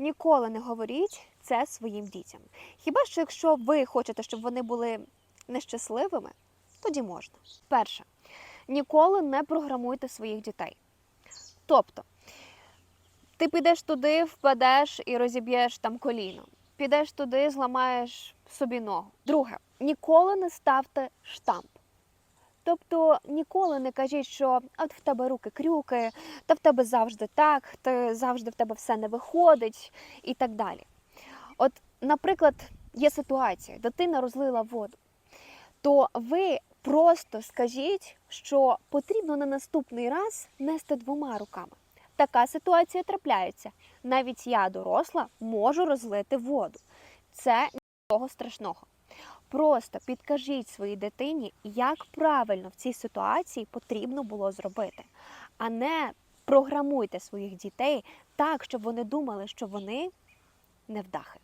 Ніколи не говоріть це своїм дітям. Хіба що якщо ви хочете, щоб вони були нещасливими, тоді можна. Перше, ніколи не програмуйте своїх дітей. Тобто, ти підеш туди, впадеш і розіб'єш там коліно. Підеш туди, зламаєш собі ногу. Друге, ніколи не ставте штамп. Тобто ніколи не кажіть, що от в тебе руки крюки, та в тебе завжди так, ти завжди в тебе все не виходить і так далі. От, наприклад, є ситуація, дитина розлила воду, то ви просто скажіть, що потрібно на наступний раз нести двома руками. Така ситуація трапляється. Навіть я, доросла, можу розлити воду. Це нічого страшного. Просто підкажіть своїй дитині, як правильно в цій ситуації потрібно було зробити, а не програмуйте своїх дітей так, щоб вони думали, що вони невдахи.